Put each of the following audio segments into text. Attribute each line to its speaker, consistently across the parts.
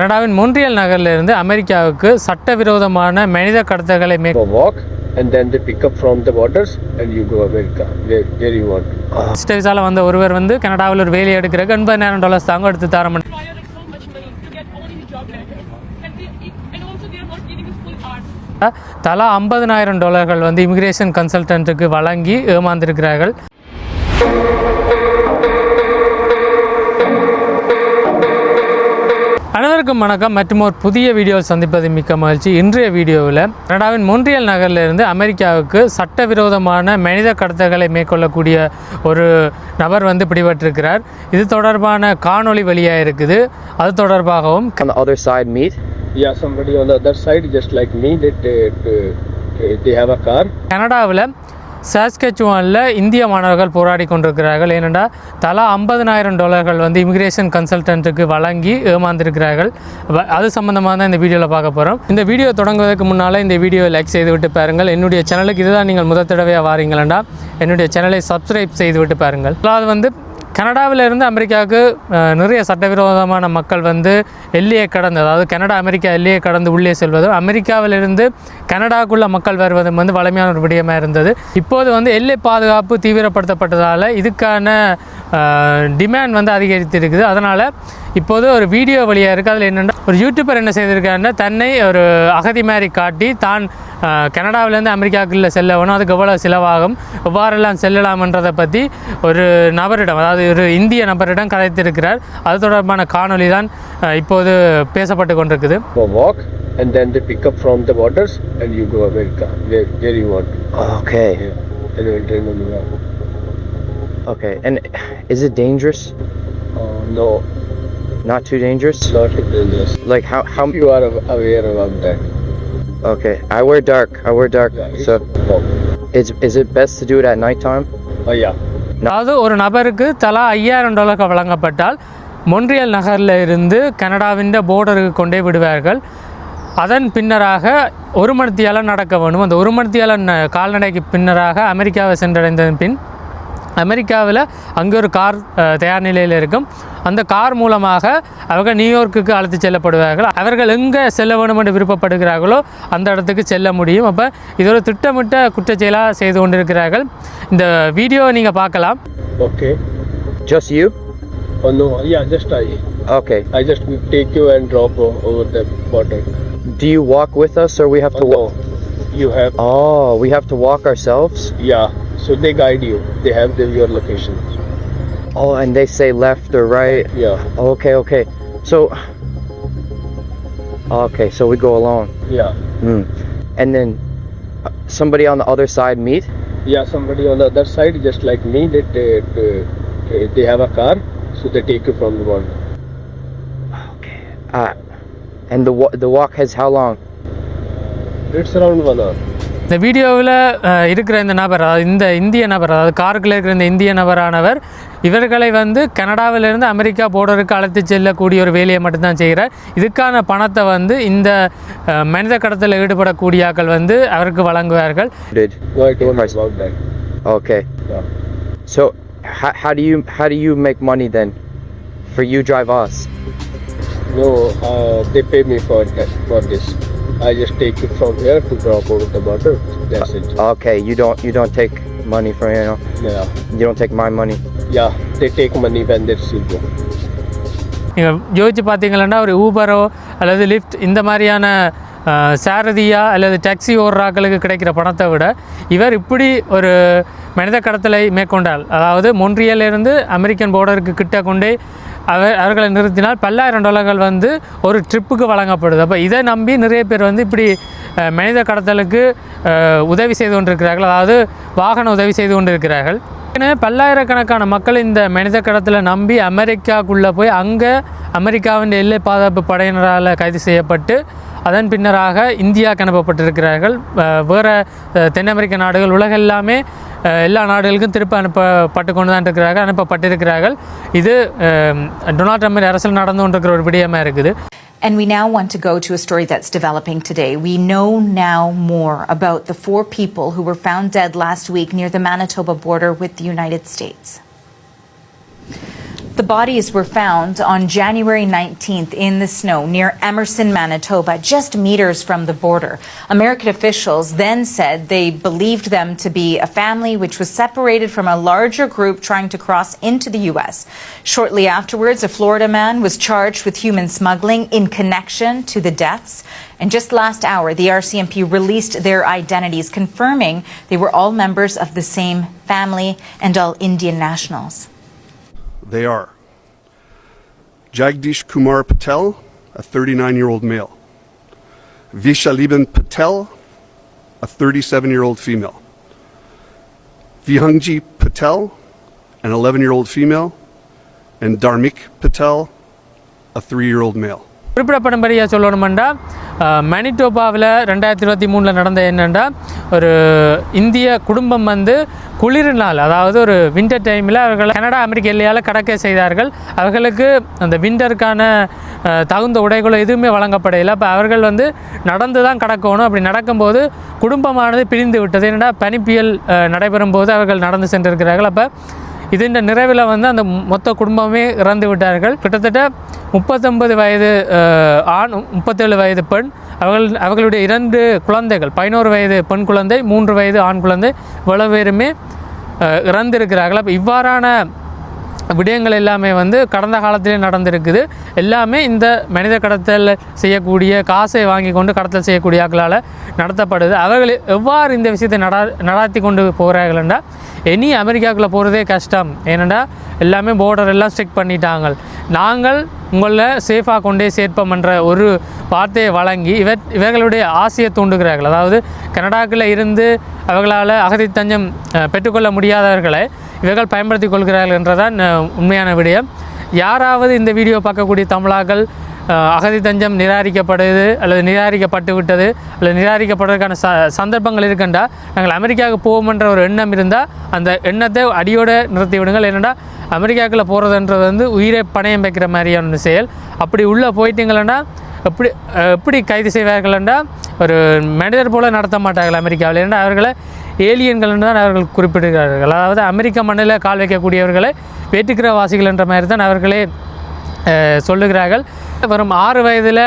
Speaker 1: கனடாவின் மொன்றியல் நகரில் இருந்து அமெரிக்காவுக்கு சட்டவிரோதமான மனித கடத்தல்களை மே
Speaker 2: for walk and then they pick up from the borders and you go America where, where you want.
Speaker 1: விசிட்ட விசால வந்த ஒருவர் வந்து கனடாவில் ஒரு வேலை எடுக்கிறதுக்கு எண்பதாயிரம் டாலர்ஸ் தாங்க எடுத்து தர. தலா ஐம்பதனாயிரம் டாலர்கள் வந்து இமிகிரேஷன் கன்சல்டன்ட்டுக்கு வழங்கி ஏமாந்திருக்கிறார்கள் அனைவருக்கும் வணக்கம் மற்றும் ஒரு புதிய வீடியோ சந்திப்பது மிக்க மகிழ்ச்சி இன்றைய வீடியோவில் கனடாவின் மொன்றியல் நகரில் இருந்து அமெரிக்காவுக்கு சட்டவிரோதமான மனித கடத்தல்களை மேற்கொள்ளக்கூடிய ஒரு நபர் வந்து பிடிபட்டிருக்கிறார் இது தொடர்பான காணொளி வெளியாக இருக்குது அது தொடர்பாகவும்
Speaker 3: on the other side meet?
Speaker 2: Yeah, somebody on the other side, just like me, that uh, uh, they have a car.
Speaker 1: கனடாவில் சாஸ்கச்சுவானில் இந்திய மாணவர்கள் போராடி கொண்டிருக்கிறார்கள். ஏனென்றால் தலா ஐம்பதனாயிரம் டாலர்கள் வந்து இமிகிரேஷன் கன்சல்டன்ட்டுக்கு வழங்கி ஏமாந்திருக்கிறார்கள். வ- அது சம்மந்தமாக தான் இந்த வீடியோவில் பார்க்க போகிறோம் இந்த வீடியோ தொடங்குவதற்கு முன்னால் இந்த வீடியோவை லைக் செய்து விட்டு பாருங்கள். என்னுடைய சேனலுக்கு இதுதான் நீங்கள் முதல் தடவையாக வாரீங்களா என்னுடைய சேனலை சப்ஸ்கிரைப் செய்து விட்டு பாருங்கள். அதாவது வந்து கனடாவில் இருந்து அமெரிக்காவுக்கு நிறைய சட்டவிரோதமான மக்கள் வந்து எல்லையை கடந்து அதாவது கனடா அமெரிக்கா எல்லையை கடந்து உள்ளே செல்வதும் அமெரிக்காவிலிருந்து கனடாவுக்குள்ள மக்கள் வருவதும் வந்து வலிமையான ஒரு விடயமாக இருந்தது. இப்போது வந்து எல்லை பாதுகாப்பு தீவிரப்படுத்தப்பட்டதால் இதுக்கான டிமாண்ட் வந்து அதிகரித்திருக்குது. அதனால் இப்போது ஒரு வீடியோ வழியாக இருக்குது அதில் என்னென்னா ஒரு யூடியூபர் என்ன செய்திருக்காருன்னா தன்னை ஒரு அகதி மாதிரி காட்டி தான் கனடாவிலேருந்து அமெரிக்காவுக்குள்ள செல்ல வேணும் அதுக்கு எவ்வளோ செலவாகும் எவ்வாறெல்லாம் செல்லலாம்ன்றதை பற்றி ஒரு நபரிடம் அதாவது ஒரு இந்திய நபரிடம் கதைத்திருக்கிறார் அது தொடர்பான காணொளி தான் இப்போது பேசப்பட்டு கொண்டிருக்குது
Speaker 2: and then they pick up from the borders and you go America where, where you want.
Speaker 3: Okay.
Speaker 2: Yeah. And then train on have.
Speaker 3: Okay. And is it dangerous?
Speaker 2: Uh, no,
Speaker 3: Not too dangerous?
Speaker 2: not dangerous.
Speaker 3: Like how how
Speaker 2: You are aw- aware about that.
Speaker 3: Okay. I wear dark. I wear dark.
Speaker 2: Yeah, it's
Speaker 3: So
Speaker 2: walk.
Speaker 3: is is it best to do it at nighttime?
Speaker 2: Oh yeah.
Speaker 1: அதாவது ஒரு நபருக்கு தலா ஐயாயிரம் டாலர்கள் வழங்கப்பட்டால் மொன்றியல் நகரில் இருந்து கனடாவின் போர்டருக்கு கொண்டே விடுவார்கள் அதன் பின்னராக ஒரு மணித்தியாலம் நடக்க வேணும் அந்த ஒரு மணித்தியாலம் கால்நடைக்கு பின்னராக அமெரிக்காவை சென்றடைந்ததன் பின் அமெரிக்காவில் அங்கே ஒரு கார் தயார் நிலையில் இருக்கும் அந்த கார் மூலமாக அவர்கள் நியூயார்க்குக்கு அழைத்து செல்லப்படுவார்கள் அவர்கள் எங்கே செல்ல வேண்டும் என்று விருப்பப்படுகிறார்களோ அந்த இடத்துக்கு செல்ல முடியும் அப்போ இது ஒரு திட்டமிட்ட குற்றச்செயலாக செய்து கொண்டிருக்கிறார்கள் இந்த வீடியோவை நீங்கள் பார்க்கலாம்
Speaker 2: Okay.
Speaker 3: Just you?
Speaker 2: Oh no, yeah, just I.
Speaker 3: Okay.
Speaker 2: I just take you and drop over the border.
Speaker 3: Do you walk with us or we have to
Speaker 2: Oh,
Speaker 3: walk?
Speaker 2: no. You have,
Speaker 3: Oh, we have to walk ourselves?
Speaker 2: yeah. So they guide you. They have the, your location.
Speaker 3: Oh, and they say left or right.
Speaker 2: Yeah,
Speaker 3: Okay, okay. So Okay, so we go alone.
Speaker 2: yeah.
Speaker 3: Hmm. And then somebody on the other side meet?
Speaker 2: Yeah, somebody on the other side, just like me, that uh, uh, they have a car, so they take you from the border.
Speaker 3: Okay. Uh, and the the walk has how long?
Speaker 2: It's around one hour.
Speaker 1: இந்த வீடியோவில் இருக்கிற இந்த நபர் அதாவது இந்த இந்திய நபர் அதாவது காருக்குள்ள இருக்கிற இந்த இந்திய நபரானவர் இவர்களை வந்து கனடாவிலிருந்து அமெரிக்கா போர்டருக்கு அழைத்து செல்லக்கூடிய ஒரு வேலையை மட்டும்தான் செய்கிறார் இதுக்கான பணத்தை வந்து இந்த மனித கடத்தலில் ஈடுபடக்கூடிய ஆட்கள் வந்து அவருக்கு வழங்குவார்கள்
Speaker 3: okay.
Speaker 2: Yeah.
Speaker 3: So how, how do you how do you make money then? For you drive us.
Speaker 2: No, uh, they pay me for for this. I just take it from here to drop over the border. That's it.
Speaker 3: Okay, you don't you don't take money from know
Speaker 2: Yeah,
Speaker 3: you don't take my money.
Speaker 2: yeah. They take money when they receive you.
Speaker 1: நீங்கள் யோசிச்சு பார்த்தீங்கன்னா ஒரு ஊபரோ அல்லது lift இந்த மாதிரியான சாரதியா அல்லது taxi ஓடுறாக்களுக்கு கிடைக்கிற பணத்தை விட இவர் இப்படி ஒரு மனித கடத்தலை மேற்கொண்டால் அதாவது மொன்றியலிருந்து அமெரிக்கன் போர்டருக்கு கிட்ட கொண்டே அவர் அவர்களை நிறுத்தினால் பல்லாயிரம் டாலர்கள் வந்து ஒரு ட்ரிப்புக்கு வழங்கப்படுது. அப்போ இதை நம்பி நிறைய பேர் வந்து இப்படி மனித கடத்தலுக்கு உதவி செய்து கொண்டிருக்கிறார்கள். அதாவது வாகன உதவி செய்து கொண்டிருக்கிறார்கள். ஏற்கனவே பல்லாயிரக்கணக்கான மக்கள் இந்த மனித கடத்தலை நம்பி அமெரிக்காக்குள்ளே போய் அங்கே அமெரிக்காவின் எல்லை பாதுகாப்பு படையினரால் கைது செய்யப்பட்டு அதன் பின்னராக இந்தியாவுக்கு அனுப்பப்பட்டிருக்கிறார்கள் அஹ் வேறு அஹ், தென் அமெரிக்க நாடுகள் உலகம் எல்லாமே அஹ், எல்லா நாடுகளுக்கும் திருப்ப அனுப்பப்பட்டு கொண்டு தான் இருக்கிறார்கள் அனுப்பப்பட்டிருக்கிறார்கள் இது அஹ், டொனால்ட் ட்ரம்ப் அரசியல் நடந்து கொண்டிருக்கிற ஒரு விடயமாக இருக்குது
Speaker 4: And we now want to go to a story that's developing today. We know now more about the four people who were found dead last week near the Manitoba border with the United States. The bodies were found on January 19th in the snow near Emerson, Manitoba, just meters from the border. American officials then said they believed them to be a family which was separated from a larger group trying to cross into the U.S. Shortly afterwards, a Florida man was charged with human smuggling in connection to the deaths. And just last hour, the RCMP released their identities, confirming they were all members of the same family and all Indian nationals.
Speaker 5: They are Jagdish Kumar Patel, a 39 year old male, Vishaliban Patel, a 37 year old female, Vihangji Patel, an 11 year old female, and Dharmik Patel, a 3 year old male.
Speaker 1: குறிப்பிடப்படும்படியாக சொல்லணுமெண்டா மணிட்டோபாவில் ரெண்டாயிரத்தி இருபத்தி மூணில் நடந்த என்னென்னா ஒரு இந்திய குடும்பம் வந்து குளிர் நாள் அதாவது ஒரு வின்டர் டைமில் அவர்கள் கனடா அமெரிக்க எல்லையால் கடக்க செய்தார்கள். அவர்களுக்கு அந்த விண்டருக்கான தகுந்த உடைகளோ எதுவுமே வழங்கப்படையில்லை அப்போ அவர்கள் வந்து நடந்து தான் கடக்கணும். அப்படி நடக்கும்போது குடும்பமானது பிரிந்து விட்டது. என்னென்னா பனிப்புயல் நடைபெறும் போது அவர்கள் நடந்து சென்றிருக்கிறார்கள். அப்போ இதன் நிறைவில் வந்து அந்த மொத்த குடும்பமே இறந்து விட்டார்கள். கிட்டத்தட்ட முப்பத்தொன்பது வயது ஆண் முப்பத்தேழு வயது பெண். அவர்கள் அவர்களுடைய இரண்டு குழந்தைகள் பதினோரு வயது பெண் குழந்தை மூன்று வயது ஆண் குழந்தை இவ்வளவு பேருமே இறந்திருக்கிறார்கள். அப்போ இவ்வாறான விடயங்கள் எல்லாமே வந்து கடந்த காலத்திலே நடந்திருக்குது. எல்லாமே இந்த மனித கடத்தல் செய்யக்கூடிய காசை வாங்கி கொண்டு கடத்தல் செய்யக்கூடிய ஆக்களால் நடத்தப்படுது. அவர்கள் எவ்வாறு இந்த விஷயத்தை நடா நடாத்தி கொண்டு போகிறார்கள்டா இனி அமெரிக்காவுக்குள்ளே போகிறதே கஷ்டம். ஏனென்றால் எல்லாமே போர்டர் எல்லாம் ஸ்ட்ரிக் பண்ணிட்டாங்க நாங்கள் உங்களை சேஃபாக கொண்டே சேர்ப்போம்ன்ற ஒரு வார்த்தையை வழங்கி இவர் இவர்களுடைய ஆசையை தூண்டுகிறார்கள். அதாவது கனடாக்குள்ளே இருந்து அவர்களால் அகதி தஞ்சம் பெற்றுக்கொள்ள முடியாதவர்களை இவர்கள் பயன்படுத்தி கொள்கிறார்கள் என்றதான் உண்மையான விடயம். யாராவது இந்த வீடியோ பார்க்கக்கூடிய தமிழாக்கள் அகதி தஞ்சம் நிராகரிக்கப்படுது அல்லது நிராகரிக்கப்பட்டு விட்டது அல்லது நிராகரிக்கப்படுவதற்கான ச சந்தர்ப்பங்கள் இருக்கண்டா நாங்கள் அமெரிக்காவுக்கு போவோம்ன்ற ஒரு எண்ணம் இருந்தால் அந்த எண்ணத்தை அடியோடு நிறுத்தி விடுங்கள். ஏனெண்டா அமெரிக்காவுக்குள்ளே போகிறதுன்றது வந்து உயிரை பணயம் வைக்கிற மாதிரியான செயல். அப்படி உள்ளே போயிட்டீங்களன்னா எப்படி எப்படி கைது செய்வார்கள் என்றால் ஒரு மனிதர் போல நடத்த மாட்டார்கள் அமெரிக்காவில். ஏன்னா அவர்களை ஏலியன்கள் என்று தான் அவர்கள் குறிப்பிடுகிறார்கள். அதாவது அமெரிக்க மண்ணில் கால் வைக்கக்கூடியவர்களை வேற்றுக்கிரவாசிகள் என்ற மாதிரி தான் அவர்களே சொல்லுகிறார்கள். வரும் ஆறு வயதில்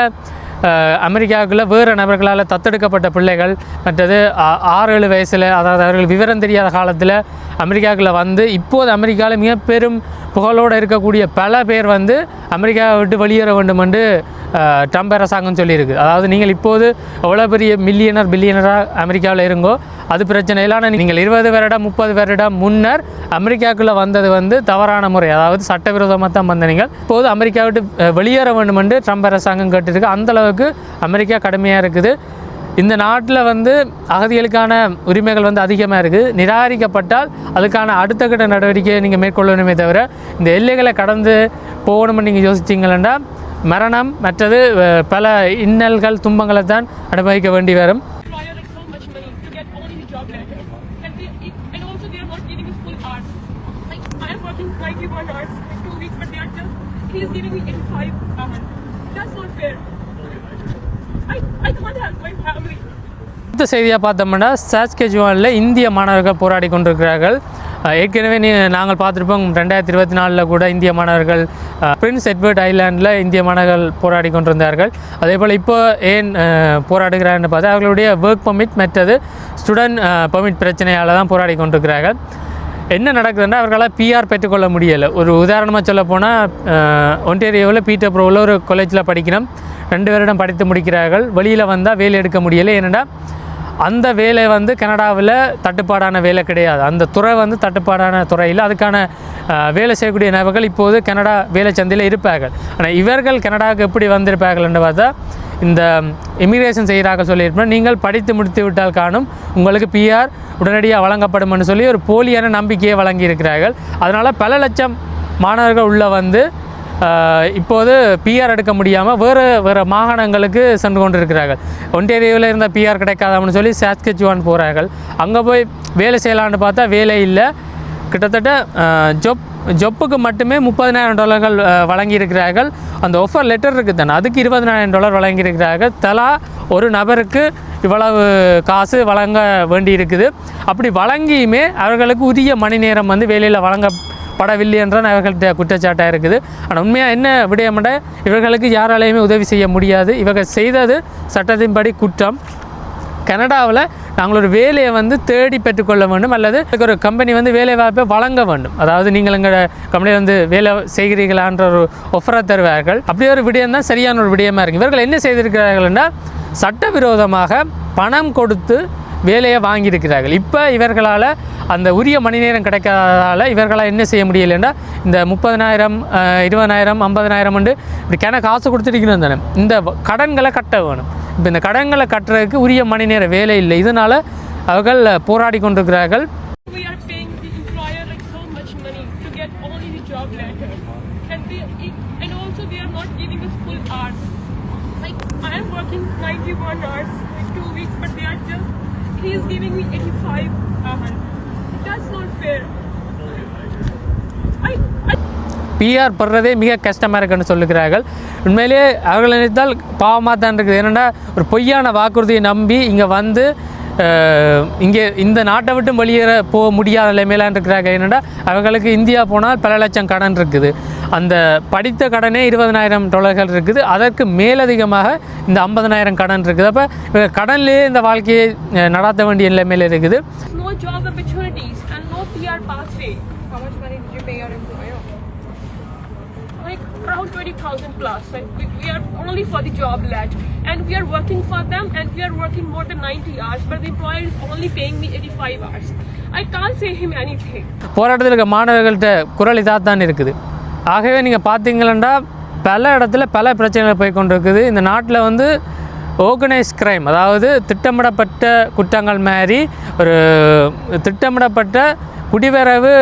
Speaker 1: அமெரிக்காவுக்குள்ள வேறு நபர்களால் தத்தெடுக்கப்பட்ட பிள்ளைகள் மற்றது ஆ- ஆறு ஏழு வயசில் அதாவது அவர்கள் விவரம் தெரியாத காலத்தில் அமெரிக்காவுக்குள்ளே வந்து இப்போது அமெரிக்காவில் மிக பெரும் புகழோடு இருக்கக்கூடிய பல பேர் வந்து அமெரிக்காவை விட்டு வெளியேற வேண்டும் என்று ட்ரம்ப் அரசாங்கம் சொல்லியிருக்கு. அதாவது நீங்கள் இப்போது எவ்வளோ பெரிய மில்லியனர் பில்லியனராக அமெரிக்காவில் இருங்கோ அது பிரச்சனை இல்லை ஆனால் நீங்கள் இருபது வருடம் முப்பது வருடம் முன்னர் அமெரிக்காவுக்குள்ளே வந்தது வந்து தவறான முறை. அதாவது சட்டவிரோதமாக தான் வந்த நீங்கள். இப்போது அமெரிக்கா விட்டு வெளியேற வேண்டும் என்று ட்ரம்ப் அரசாங்கம் கேட்டிருக்கு. அந்தளவுக்கு அமெரிக்கா கடுமையாக இருக்குது. இந்த நாட்டில் வந்து அகதிகளுக்கான உரிமைகள் வந்து அதிகமாக இருக்குது நிராகரிக்கப்பட்டால் அதுக்கான அடுத்த கட்ட நடவடிக்கையை நீங்கள் மேற்கொள்ளணுமே தவிர இந்த எல்லைகளை கடந்து போகணும்னு நீங்கள் யோசிச்சிங்களா மரணம் மற்றது பல இன்னல்கள் துன்பங்களை தான் அனுபவிக்க வேண்டி வரும்
Speaker 6: like so hours. Like I am working 91 hours in two weeks, but they are just giving me 85 hours. That's not fair. I, I can't help my family.
Speaker 1: அடுத்த செய்தியாக பார்த்தோம்னா சாஸ்கேஜுவானில் இந்திய மாணவர்கள் போராடி கொண்டிருக்கிறார்கள். ஏற்கனவே நீ நாங்கள் பார்த்துருப்போம் ரெண்டாயிரத்தி இருபத்தி நாலில் கூட இந்திய மாணவர்கள் பிரின்ஸ் எட்வர்ட் ஐலாண்டில் இந்திய மாணவர்கள் போராடி கொண்டிருந்தார்கள். அதே போல் இப்போ ஏன் போராடுகிறார்னு பார்த்தா அவர்களுடைய ஒர்க் பர்மிட் மற்றது ஸ்டூடெண்ட் பர்மிட் பிரச்சனையால் தான் போராடி கொண்டிருக்கிறார்கள். என்ன நடக்குதுன்னா அவர்களால் பிஆர் பெற்றுக்கொள்ள முடியலை. ஒரு உதாரணமாக சொல்ல போனால் ஒன்டேரியோவில் பீட்டர் ப்ரோவில் ஒரு காலேஜில் படிக்கணும். ரெண்டு வருடம் படித்து முடிக்கிறார்கள். வெளியில் வந்தால் வேலை எடுக்க முடியலை. ஏன்னா அந்த வேலை வந்து கனடாவில் தட்டுப்பாடான வேலை கிடையாது. அந்த துறை வந்து தட்டுப்பாடான துறையில் அதுக்கான வேலை செய்யக்கூடிய நபர்கள் இப்போது கனடா வேலை சந்தையில் இருப்பார்கள். ஆனால் இவர்கள் கனடாவுக்கு எப்படி வந்திருப்பார்கள் என்று பார்த்தா இந்த இமிக்ரேஷன் செய்கிறார்கள் சொல்லியிருப்போம் நீங்கள் படித்து முடித்து விட்டால் காணும் உங்களுக்கு பிஆர் உடனடியாக வழங்கப்படும்னு சொல்லி ஒரு போலியான நம்பிக்கையை வழங்கியிருக்கிறார்கள். அதனால் பல லட்சம் மாணவர்கள் உள்ளே வந்து இப்போது பிஆர் எடுக்க முடியாமல் வேறு வேறு மாகாணங்களுக்கு சென்று கொண்டிருக்கிறார்கள். ஒன்டேரியோவில் இருந்த பிஆர் கிடைக்காதாம்னு சொல்லி சாஸ்கச்சுவான் போகிறார்கள் அங்கே போய் வேலை செய்யலான்னு பார்த்தா வேலை இல்லை. கிட்டத்தட்ட ஜொப் ஜொப்புக்கு மட்டுமே முப்பதினாயிரம் டாலர்கள் வழங்கியிருக்கிறார்கள். அந்த ஆஃபர் லெட்டர் இருக்குது தானே அதுக்கு இருபதினாயிரம் டாலர் வழங்கியிருக்கிறார்கள். தலா ஒரு நபருக்கு இவ்வளவு காசு வழங்க வேண்டி இருக்குது அப்படி வழங்கியுமே அவர்களுக்கு உரிய மணி நேரம் வந்து வேலையில் வழங்க படவில்லை என்றால் இவர்கள்ட்ட குற்றச்சாட்டாக இருக்குது. ஆனால் உண்மையாக என்ன விடயம்ட இவர்களுக்கு யாராலையுமே உதவி செய்ய முடியாது. இவர்கள் செய்தது சட்டத்தின்படி குற்றம். கனடாவில் நாங்கள் ஒரு வேலையை வந்து தேடி பெற்றுக்கொள்ள வேண்டும். அல்லது ஒரு கம்பெனி வந்து வேலை வாய்ப்பை வழங்க வேண்டும். அதாவது நீங்கள் எங்கள் கம்பெனியில் வந்து வேலை செய்கிறீர்களான்ற ஒரு ஒஃபரை தருவார்கள். அப்படி ஒரு விடயம் தான் சரியான ஒரு விடயமாக இருக்குது இவர்கள் என்ன செய்திருக்கிறார்கள் என்றால் சட்டவிரோதமாக பணம் கொடுத்து வேலையை வாங்கியிருக்கிறார்கள். இப்போ இவர்களால் அந்த உரிய மணி நேரம் கிடைக்காததால் இவர்களால் என்ன செய்ய முடியலைன்னா இந்த முப்பதனாயிரம் இருபதனாயிரம் ஐம்பதனாயிரம் வந்து இப்படி கன காசு கொடுத்துருக்கணும் தானே இந்த கடன்களை கட்ட வேணும் இப்போ இந்த கடன்களை கட்டுறதுக்கு உரிய மணி நேரம் வேலை இல்லை இதனால் அவர்கள் போராடி கொண்டிருக்கிறார்கள்
Speaker 6: I working 91 hours, like two weeks, but they are just, he is giving me 85 uh, That's not fair. I I
Speaker 1: PR படுறதே மிக கஷ்டமாக இருக்குன்னு சொல்லுகிறார்கள். உண்மையிலேயே அவர்கள் நினைத்தால் பாவமாக தான் இருக்குது. ஏன்னா ஒரு பொய்யான வாக்குறுதியை நம்பி இங்கே வந்து இங்கே இந்த நாட்டை விட்டு வெளியேற போக முடியாத நிலைமையிலான் இருக்கிறாங்க என்னென்னா அவர்களுக்கு இந்தியா போனால் பல லட்சம் கடன் இருக்குது. அந்த படித்த கடனே இருபதனாயிரம் டாலர்கள் இருக்குது அதற்கு மேலதிகமாக இந்த ஐம்பதனாயிரம் கடன் இருக்குது அப்போ கடன்லேயே இந்த வாழ்க்கையை நடாத்த வேண்டிய நிலைமையில் இருக்குது
Speaker 6: no job opportunities and no PR pathway. How much money did you pay your employer? Like around 20,000 plus. Like we, we are only for the job let and we are working for them and we are working more than 90 hours but the employer is only paying me 85 hours. I can't say him anything.
Speaker 1: போராட்டத்தில் இருக்க மாணவர்கள்ட்ட குரல் இதாக தான் இருக்குது ஆகவே நீங்கள் பார்த்தீங்களா பல இடத்துல பல பிரச்சனைகள் போய் கொண்டிருக்குது இந்த நாட்டில் வந்து ஆர்கனைஸ் கிரைம் அதாவது திட்டமிடப்பட்ட குற்றங்கள் மாதிரி ஒரு திட்டமிடப்பட்ட குடிவரவு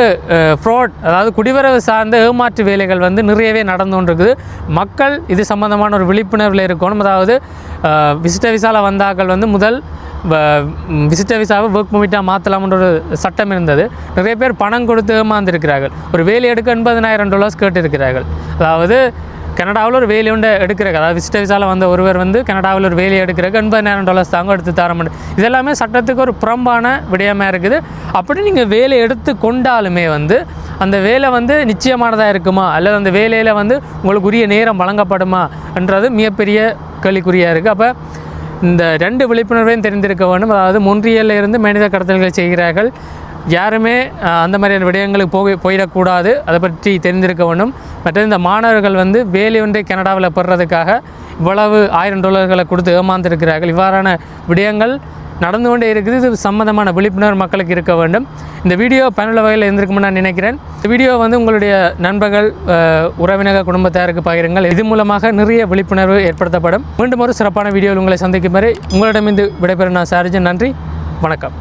Speaker 1: ஃப்ராட் அதாவது குடிவரவு சார்ந்த ஏமாற்று வேலைகள் வந்து நிறையவே நடந்து கொண்டிருக்குது. மக்கள் இது சம்பந்தமான ஒரு விழிப்புணர்வில் இருக்கணும். அதாவது விசிட்ட விசாவில் வந்தாக்கள் வந்து முதல் விசிட்ட விசாவை ஒர்க் பர்மிட்டாக மாற்றலாம்ன்ற ஒரு சட்டம் இருந்தது. நிறைய பேர் பணம் கொடுத்து ஏமாந்துருக்கிறார்கள். ஒரு வேலை எடுக்க எண்பதனாயிரம் டாலர்ஸ் கேட்டிருக்கிறார்கள். அதாவது கனடாவில் ஒரு வேலை உண்டு எடுக்கிறாங்க அதாவது விசிட்ட விசாவில் வந்த ஒருவர் வந்து கனடாவில் ஒரு வேலையை எடுக்கிறக்கு எண்பதாயிரம் டாலர்ஸ் தாங்க எடுத்து தர முடியும். இதெல்லாமே சட்டத்துக்கு ஒரு புறம்பான விடயமாக இருக்குது. அப்படி நீங்கள் வேலை எடுத்து கொண்டாலுமே வந்து அந்த வேலை வந்து நிச்சயமானதாக இருக்குமா? அல்லது அந்த வேலையில் வந்து உங்களுக்கு உரிய நேரம் வழங்கப்படுமா? என்றது மிகப்பெரிய கேள்விக்குறியாக இருக்குது அப்போ இந்த ரெண்டு விழிப்புணர்வையும் தெரிந்திருக்க வேண்டும். அதாவது மொன்றியல்ல இருந்து மனித கடத்தல்களை செய்கிறார்கள். யாருமே அந்த மாதிரியான விடயங்களுக்கு போக போயிடக்கூடாது. அதை பற்றி தெரிந்திருக்க வேண்டும். மற்ற இந்த மாணவர்கள் வந்து வேலை ஒன்றை கனடாவில் பெறுறதுக்காக இவ்வளவு ஆயிரம் டாலர்களை கொடுத்து ஏமாந்திருக்கிறார்கள். இவ்வாறான விடயங்கள் நடந்து கொண்டே இருக்குது. இது சம்மந்தமான விழிப்புணர்வு மக்களுக்கு இருக்க வேண்டும். இந்த வீடியோ பயனுள்ள வகையில் இருந்திருக்கும்னு நான் நினைக்கிறேன். இந்த வீடியோ வந்து உங்களுடைய நண்பர்கள் உறவினக குடும்பத்தாருக்கு பகிருங்கள். இது மூலமாக நிறைய விழிப்புணர்வு ஏற்படுத்தப்படும். மீண்டும் ஒரு சிறப்பான வீடியோவில் உங்களை சந்திக்கும் வரை உங்களிடமிருந்து விடைபெறும் நான் சார்ஜன் நன்றி. வணக்கம்.